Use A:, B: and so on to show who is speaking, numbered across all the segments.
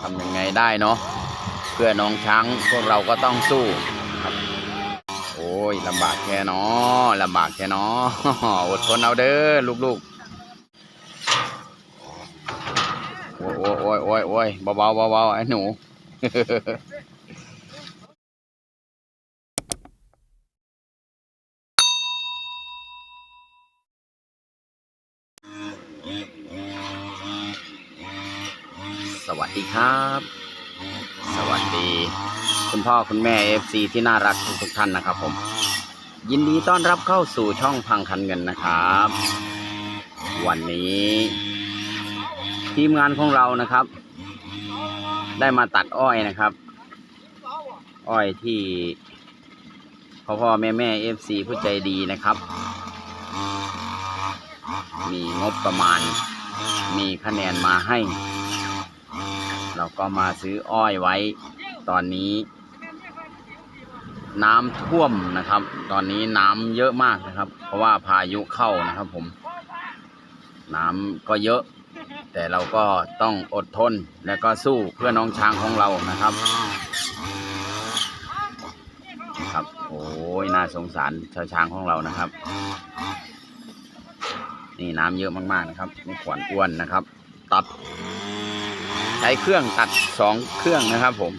A: ทำยังไงได้เนาะเพื่อน้องช้างพวกเราก็ต้องสู้ครับ โอ้ยลำบากแค่เนาะลำบากแค่เนาะอดทนเอาเด้อลูกๆโอ้ยโอ้ยโอ้ยโอ้ยโอ้ยเบาๆเบาๆไอ้หนู วัสดีครับ สวัสดี คุณพ่อคุณแม่เอฟซีที่น่ารักทุกทุกท่านนะครับผม ยินดีต้อนรับเข้าสู่ช่องพังคันเงินนะครับ วันนี้ ทีมงานของเรานะครับ ได้มาตัดอ้อยนะครับ อ้อยที่พ่อพ่อแม่แม่เอฟซีผู้ใจดีนะครับ มีงบประมาณมีคะแนนมาให้ เราก็มาซื้ออ้อยไว้ ตอนนี้ น้ำท่วมนะครับ ตอนนี้น้ำเยอะมากนะครับ เพราะว่าพายุเข้านะครับผม น้ำก็เยอะ แต่เราก็ต้องอดทนและก็สู้เพื่อน้องช้างของเรานะครับ ครับโอ้ยน่าสงสารชาวช้างของเรานะครับ นี่น้ำเยอะมากๆนะครับมีขวานอ้วนนะครับ ตัด ช้เครื่องตัดสองเครื่องนะครับผม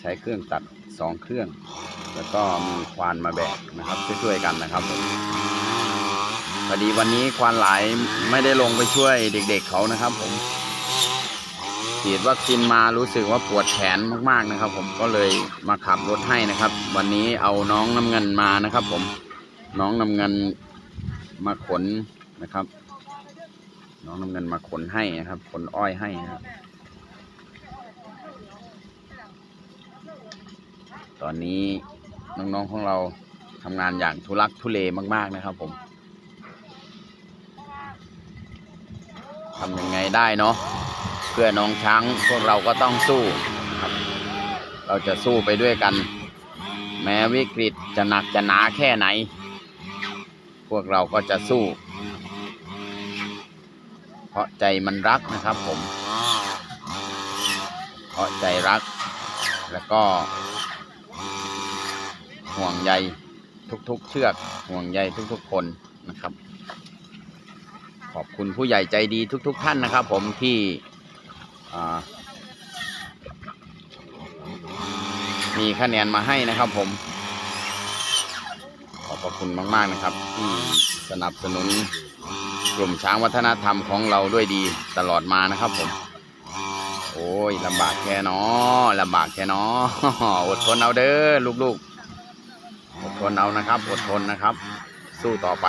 A: ใช้เครื่องตัดสองเครื่อง แล้วก็มีควานมาแบกนะครับ ช่วยๆกันนะครับผมพอดีวันนี้ควานหลายไม่ได้ลงไปช่วยเด็กๆเขานะครับผมฉีดวัคซีนมารู้สึกว่าปวดแขนมากๆนะครับ ผมก็เลยมาขับรถให้นะครับ วันนี้เอาน้องน้ำเงินมานะครับ ผมน้องน้ำเงิน มาขนนะครับ น้องน้ำเงินมาขนให้นะครับ ขนอ้อยให้นะครับ ตอนนี้น้องๆของเราทำงานอย่างทุลักทุเลมาก ๆนะครับผมทำยังไงได้เนาะเพื่อน้องช้างพวกเราก็ต้องสู้ครับ เราจะสู้ไปด้วยกัน แม้วิกฤตจะหนักจะหนาแค่ไหน วกเราก็จะสู้ เพราะใจมันรักนะครับผม เพราะใจรัก แล้วก็ ห่วงใยทุกๆเชือก ห่วงใยทุกๆคนนะครับ ขอบคุณผู้ใหญ่ใจดีทุก ๆ ท่านนะครับ ผมที่มีคะแนนมาให้นะครับผม ขอบคุณมาก ๆนะครับ ที่สนับสนุนกลุ่มช้างวัฒนธรรมของเราด้วยดีตลอดมานะครับผม โอ้ยลำบากแค่นอลำบากแค่นออดทนเอาเด้อลูกๆ อดทนเอานะครับ อดทนนะครับ สู้ต่อไป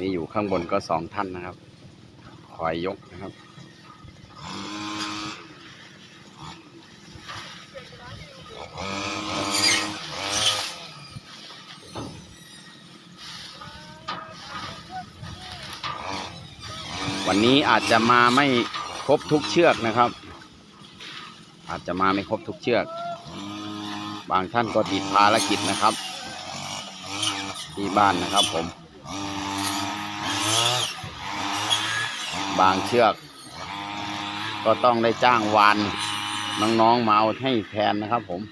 A: นี่อยู่ข้างบนก็สองท่านนะครับ คอยยกนะครับ วันนี้อาจจะมาไม่ครบทุกเชือกนะครับ อาจจะมาไม่ครบทุกเชือก บางท่านก็ติดภารกิจนะครับ ที่บ้านนะครับผม บางเชือก ก็ต้องได้จ้างวานน้องๆมาเอาให้แทนนะครับผม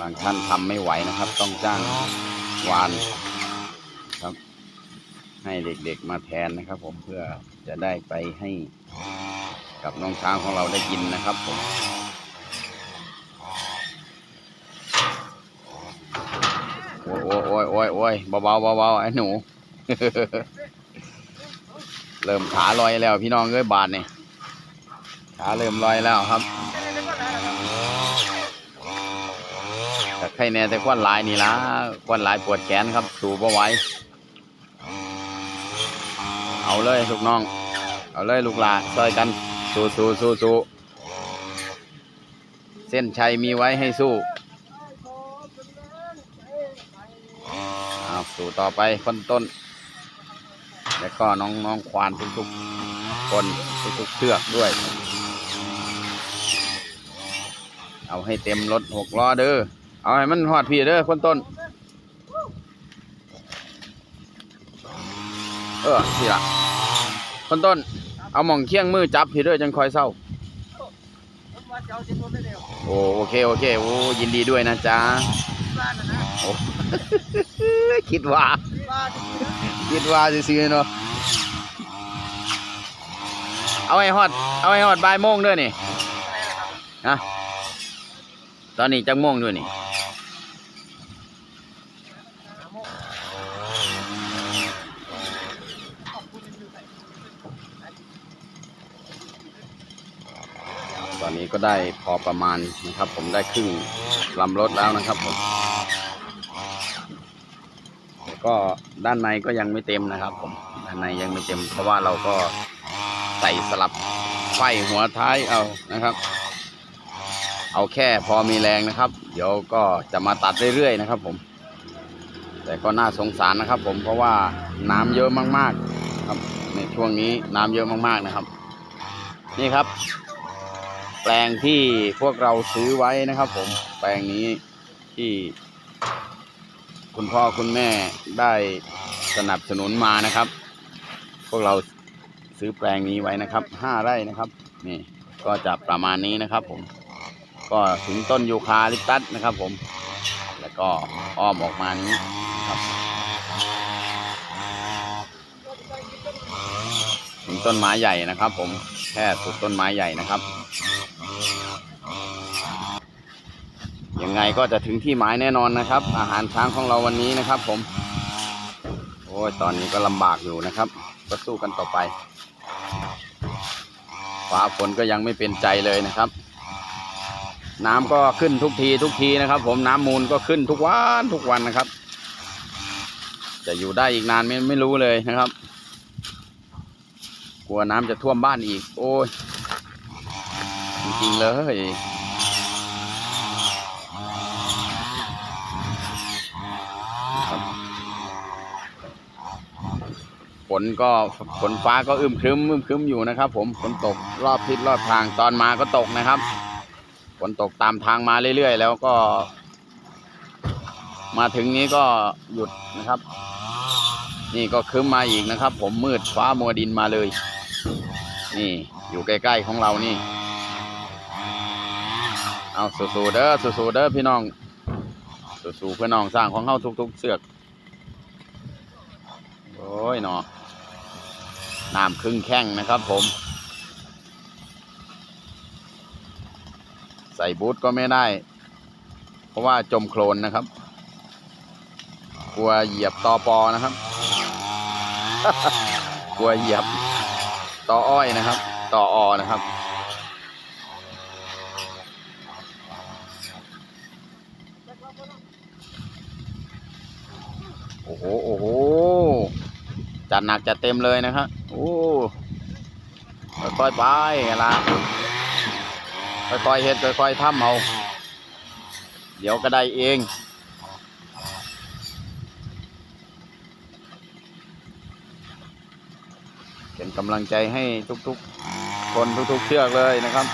A: บาง ท่านทำไม่ไหวนะครับ ต้องจ้างวานครับ ให้เด็กๆมาแทนนะครับ ผมเพื่อจะได้ไปให้กับน้องช้างของเราได้กินนะครับผมโอ้ยโอ้ยโอ้ยโอ้ยเบาๆเบาๆไอ้หนู เริ่มขาลอยแล้วพี่น้องเอ้ยบาทเนี่ยขาเริ่มลอยแล้วครับ แต่ ใครแน่แต่ควันหลายนี่ละควันหลายปวดแขนครับ สูบเอาไว้ เอาเลยลูกน้อง เอาเลยลูกหลานช่วยกัน สู้สู้สู้สู้เส้นชัยมีไว้ให้สู้เอาสู้ต่อไปคนต้น แล้วก็น้องน้องควานทุกๆคนทุกๆเชือกด้วย เอาให้เต็มรถหกล้อเด้อ เอาให้มันหอดพี่เด้อคนต้น เออพี่ละคนต้น เอาหม่องเคียงมือจับพี่เด้อจังคอยเศร้า โอ้โอเคโอเคโอ้ยินดีด้วยนะจ๊ะ
B: บ้านนะนะ
A: โอ้ คิดว่า คิดว่าซื้อๆเนาะเอาให้ฮอด เอาให้ฮอดบ่ายโมงด้วยนี่นะตอนนี้จังโมงด้วยนี่
B: หาโมงขอบคุณอยู่ไหน
A: ตอ นี้ก็ได้พอประมาณนะครับ ผมได้ครึ่งลำรถแล้วนะครับผมแต่ก็ด้านในก็ยังไม่เต็มนะครับ ผมด้านในยังไม่เต็ม เพราะว่าเราก็ใส่สลับไฟหัวท้ายเอานะครับ เอาแค่พอมีแรงนะครับ เดี๋ยวก็จะมาตัดเรื่อยๆนะครับ ผม แต่ก็น่าสงสารนะครับ ผมเพราะว่าน้ำเยอะมากๆ ครับในช่วงนี้น้ำเยอะมากๆนะครับ นี่ครับ แปลงที่พวกเราซื้อไว้นะครับ ผมแปลงนี้ที่ คุณพ่อคุณแม่ได้สนับสนุนมานะครับ พวกเราซื้อแปลงนี้ไว้นะครับห้าไร่นะครับ นี่ก็จะประมาณนี้นะครับ ผม ก็ถึงต้นยูคาลิปตัสนะครับ ผม แล้วก็อ้อมออกมานี้ครับถึงต้นไม้ใหญ่นะครับ ผมแค่สุดต้นไม้ใหญ่นะครับ ยังไงก็จะถึงที่หมายแน่นอนนะครับ อาหารช้างของเราวันนี้นะครับ ผม โอ้ยตอนนี้ก็ลำบากอยู่นะครับ ก็สู้กันต่อไป ฟ้าฝนก็ยังไม่เป็นใจเลยนะครับ น้ำก็ขึ้นทุกทีทุกทีนะครับ ผมน้ำมูลก็ขึ้นทุกวันทุกวันนะครับ จะอยู่ได้อีกนานไม่ไม่รู้เลยนะครับ กลัวน้ำจะท่วมบ้านอีก โอ้ยจริงๆเลยครับฝ นก็ฝนฟ้าก็อึมครึมอึมครึมอยู่นะครับ ผมฝนตกรอบทิศรอบทางตอนมาก็ตกนะครับฝนตกตามทางมาเรื่อยๆ แล้วก็ มาถึงนี้ก็หยุดนะครับ นี่ก็ครึ้มมาอีกนะครับ ผมมืดฟ้ามัวดินมาเลย นี่อยู่ใกล้ๆของเรานี่ เอาสู้ๆเด้อสู้ๆเด้อพี่น้องสู้ๆเพื่อน้องสร้างของเฮาทุกๆเสือกโอ้ยเนาะ น้ำครึ่งแข้งนะครับผม ใส่บูทก็ไม่ได้ เพราะว่าจมโคลนนะครับ กลัวเหยียบตอปอนะครับ กลัวเหยียบต่ออ้อยนะครับต่อออนะครับโอ้โหโอ้โหจัดหนักจัดเต็มเลยนะครับ ค่อยๆไปละค่อยๆเฮ็ดค่อยๆทำเอา เดี๋ยวก็ได้เองเป็นกำลังใจให้ทุกๆ คนทุกๆเชือกเลยนะครับ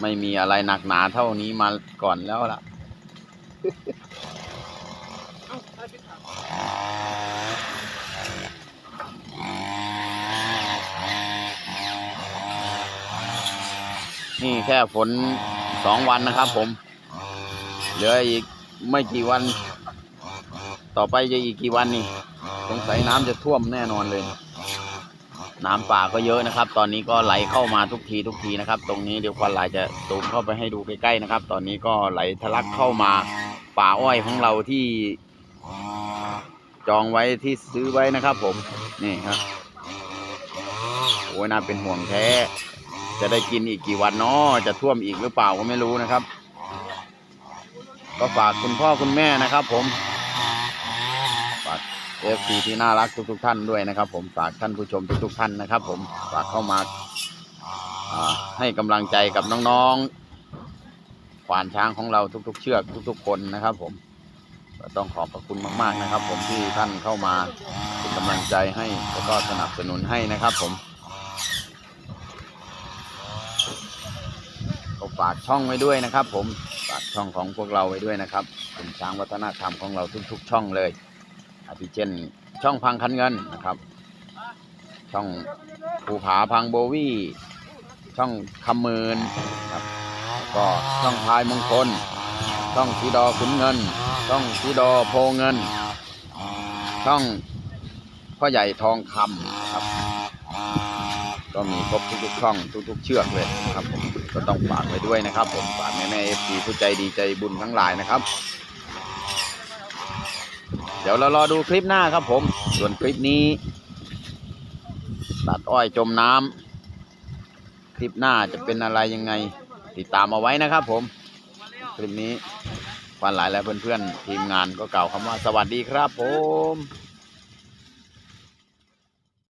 A: ไม่มีอะไรหนักหนาเท่านี้มาก่อนแล้วล่ะ
B: นี่
A: แค่ฝนสองวันนะครับผม เหลืออีกไม่กี่วัน ต่อไปจะอีกกี่วันนี่สงสัยน้ำจะท่วมแน่นอนเลย น้ำป่าก็เยอะนะครับ ตอนนี้ก็ไหลเข้ามาทุกทีทุกทีนะครับ ตรงนี้เดี๋ยวควันไหลจะตูมเข้าไปให้ดูใกล้ๆนะครับ ตอนนี้ก็ไหลทะลักเข้ามาป่าอ้อยของเราที่จองไว้ที่ซื้อไว้นะครับ ผมนี่ครับโอ้ยน่าเป็นห่วงแท้ จะได้กินอีกกี่วันเนาะจะท่วมอีกหรือเปล่าก็ไม่รู้นะครับ ก็ฝากคุณพ่อคุณแม่นะครับ ผมฝากเอฟซีที่น่ารักทุก ๆ ท่านด้วยนะครับ ผมฝากท่านผู้ชมทุก ๆ ท่านนะครับ ผมฝากเข้ามาให้กำลังใจกับน้องๆควานช้างของเราทุก ๆ เชือกทุก ๆ คนนะครับ ผมต้องขอบพระคุณมาก ๆนะครับ ผมที่ท่านเข้ามาเป็นกำลังใจให้แล้วก็สนับสนุนให้นะครับ ผม ฝากช่องไว้ด้วยนะครับ ผมฝากช่องของพวกเราไว้ด้วยนะครับเป็นช้างวัฒนธรรมของเราทุก ๆ ช่องเลยอาทิเช่น ช่องพังคันเงินนะครับ ช่องภูผาพังโบวี่ช่องคำมืนครับก็ช่องพายมงคลช่องสีดอขุนเงิน ช่องสีดอโพเงิน ช่องพ่อใหญ่ทองคำนะครับ ก็มีครบทุกๆช่องทุกๆเชือกเลยนะครับผม ก็ต้องฝากไว้ด้วยนะครับ ผมฝากแม่แม่เอฟซีผู้ใจดีใจบุญทั้งหลายนะครับ เดี๋ยวเรารอดูคลิปหน้าครับ ผมส่วนคลิปนี้ตัดอ้อยจมน้ำคลิปหน้าจะเป็นอะไรยังไง ติดตามเอาไว้นะครับ ผม คลิปนี้ฟันหลายและเพื่อนๆทีมงานก็กล่าวคำว่าสวัสดีครับผม